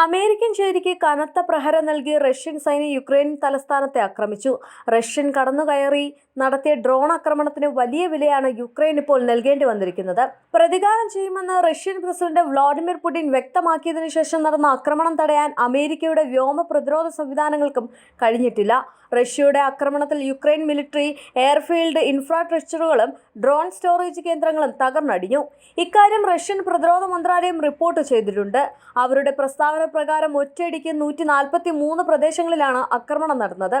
American ചേരിക്ക് കനത്ത പ്രഹരം നൽകി Russian സൈന്യം യുക്രൈൻ തലസ്ഥാനത്തെ ആക്രമിച്ചു. റഷ്യൻ കടന്നുകയറി നടത്തിയ ഡ്രോൺ ആക്രമണത്തിന് വലിയ വിലയാണ് യുക്രൈൻ ഇപ്പോൾ നൽകേണ്ടി വന്നിരിക്കുന്നത്. പ്രതികാരം ചെയ്യുമെന്ന് റഷ്യൻ പ്രസിഡന്റ് വ്ളാഡിമിർ പുടിൻ വ്യക്തമാക്കിയതിനു ശേഷം നടന്ന ആക്രമണം തടയാൻ അമേരിക്കയുടെ വ്യോമ പ്രതിരോധ സംവിധാനങ്ങൾക്കും കഴിഞ്ഞിട്ടില്ല. റഷ്യയുടെ ആക്രമണത്തിൽ യുക്രൈൻ മിലിറ്ററി എയർഫീൽഡ് ഇൻഫ്രാസ്ട്രക്ചറുകളും ഡ്രോൺ സ്റ്റോറേജ് കേന്ദ്രങ്ങളും തകർന്നടിഞ്ഞു. ഇക്കാര്യം റഷ്യൻ പ്രതിരോധ മന്ത്രാലയം റിപ്പോർട്ട് ചെയ്തിട്ടുണ്ട്. അവരുടെ പ്രസ്താവന പ്രകാരം ഒറ്റയടിക്ക് നൂറ്റി നാൽപ്പത്തി മൂന്ന് പ്രദേശങ്ങളിലാണ് ആക്രമണം നടന്നത്.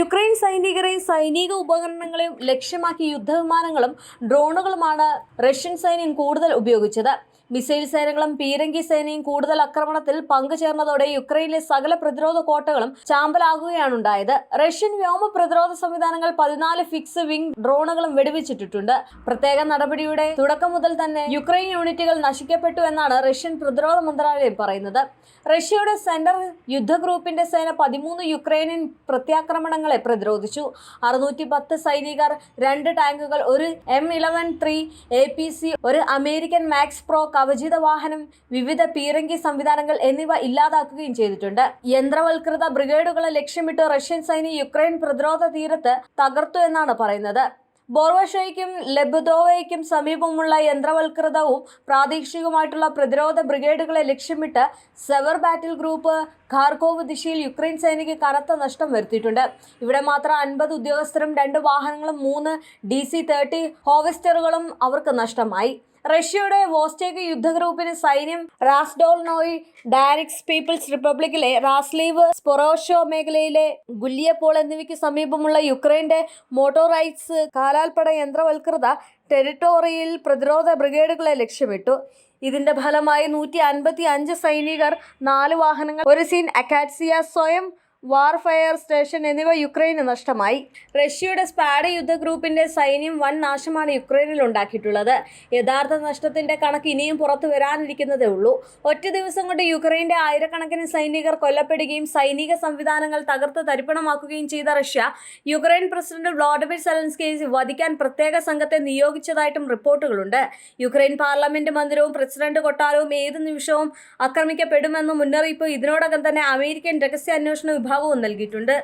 യുക്രൈൻ സൈനികരെയും സൈനിക ഉപകരണങ്ങളെയും ലക്ഷ്യമാക്കി യുദ്ധവിമാനങ്ങളും ഡ്രോണുകളുമാണ് റഷ്യൻ സൈന്യം കൂടുതൽ ഉപയോഗിച്ചത്. മിസൈൽ സേനകളും പീരങ്കി സേനയും കൂടുതൽ ആക്രമണത്തിൽ പങ്കുചേർന്നതോടെ യുക്രൈനിലെ സകല പ്രതിരോധ കോട്ടകളും ചാമ്പലാകുകയാണുണ്ടായത്. റഷ്യൻ വ്യോമ പ്രതിരോധ സംവിധാനങ്ങൾ പതിനാല് ഫിക്സ് വിംഗ് ഡ്രോണുകളും വെടിവെച്ചിട്ടിട്ടുണ്ട്. പ്രത്യേക നടപടിയുടെ തുടക്കം മുതൽ തന്നെ യുക്രൈൻ യൂണിറ്റുകൾ നശിക്കപ്പെട്ടു എന്നാണ് റഷ്യൻ പ്രതിരോധ മന്ത്രാലയം പറയുന്നത്. റഷ്യയുടെ സെന്റർ യുദ്ധ ഗ്രൂപ്പിന്റെ സേന പതിമൂന്ന് യുക്രൈനിയൻ പ്രത്യാക്രമണങ്ങളെ പ്രതിരോധിച്ചു. അറുന്നൂറ്റി പത്ത് സൈനികർ രണ്ട് ടാങ്കുകൾ ഒരു M eleven three A P C ഒരു അമേരിക്കൻ മാക്സ് പ്രോ കവചിത വാഹനം വിവിധ പീരങ്കി സംവിധാനങ്ങൾ എന്നിവ ഇല്ലാതാക്കുകയും ചെയ്തിട്ടുണ്ട്. യന്ത്രവൽകൃത ബ്രിഗേഡുകളെ ലക്ഷ്യമിട്ട് റഷ്യൻ സൈന്യം യുക്രൈൻ പ്രതിരോധ തീരത്ത് തകർത്തു എന്നാണ് പറയുന്നത്. ബോർവഷയ്ക്കും ലബുദോവയ്ക്കും സമീപമുള്ള യന്ത്രവൽകൃതവും പ്രാദേശികവുമായിട്ടുള്ള പ്രതിരോധ ബ്രിഗേഡുകളെ ലക്ഷ്യമിട്ട് സെവർ ബാറ്റിൽ ഗ്രൂപ്പ് ഖാർക്കോവ് ദിശയിൽ യുക്രൈൻ സൈനിക കനത്ത നഷ്ടം വരുത്തിയിട്ടുണ്ട്. ഇവിടെ മാത്രം അൻപത് ഉദ്യോഗസ്ഥരും രണ്ട് വാഹനങ്ങളും മൂന്ന് ഡി സി തേർട്ടി ഹോവസ്റ്ററുകളും അവർക്ക് നഷ്ടമായി. റഷ്യയുടെ വോസ്റ്റേക്ക് യുദ്ധ ഗ്രൂപ്പിന് സൈന്യം റാസ്ഡോൾനോയ് ഡയറിക്സ് പീപ്പിൾസ് റിപ്പബ്ലിക്കിലെ റാസ്ലീവ് സ്പൊറോഷോ മേഖലയിലെ ഗുല്ലിയപ്പോൾ എന്നിവയ്ക്ക് സമീപമുള്ള യുക്രൈന്റെ മോട്ടോറൈറ്റ്സ് കാലാൽപ്പട യന്ത്രവൽകൃത ടെറിട്ടോറിയൽ പ്രതിരോധ ബ്രിഗേഡുകളെ ലക്ഷ്യമിട്ടു. ഇതിന്റെ ഫലമായി നൂറ്റി അൻപത്തി അഞ്ച് സൈനികർ നാല് വാഹനങ്ങൾ ഒരു സീൻ അക്കാറ്റ്സിയ സ്വയം വാർഫയർ സ്റ്റേഷൻ എന്നിവ യുക്രൈന് നഷ്ടമായി. റഷ്യയുടെ സ്പാഡ് യുദ്ധ ഗ്രൂപ്പിന്റെ സൈന്യം വൻ നാശമാണ് യുക്രൈനിൽ ഉണ്ടാക്കിയിട്ടുള്ളത്. യഥാർത്ഥ നഷ്ടത്തിന്റെ കണക്ക് ഇനിയും പുറത്തു വരാനിരിക്കുന്നതേ ഉള്ളൂ. ഒറ്റ ദിവസം കൊണ്ട് യുക്രൈന്റെ ആയിരക്കണക്കിന് സൈനികർ കൊല്ലപ്പെടുകയും സൈനിക സംവിധാനങ്ങൾ തകർത്ത് തരിപ്പണമാക്കുകയും ചെയ്ത Russia Ukraine president Vladimir Zelensky വധിക്കാൻ പ്രത്യേക സംഘത്തെ നിയോഗിച്ചതായിട്ടും റിപ്പോർട്ടുകളുണ്ട്. യുക്രൈൻ പാർലമെന്റ് മന്ദിരവും പ്രസിഡന്റ് കൊട്ടാരവും ഏത് നിമിഷവും ആക്രമിക്കപ്പെടുമെന്ന മുന്നറിയിപ്പ് ഇതിനോടകം തന്നെ അമേരിക്കൻ രഹസ്യാന്വേഷണ വിഭാഗവും നൽകിയിട്ടുണ്ട്.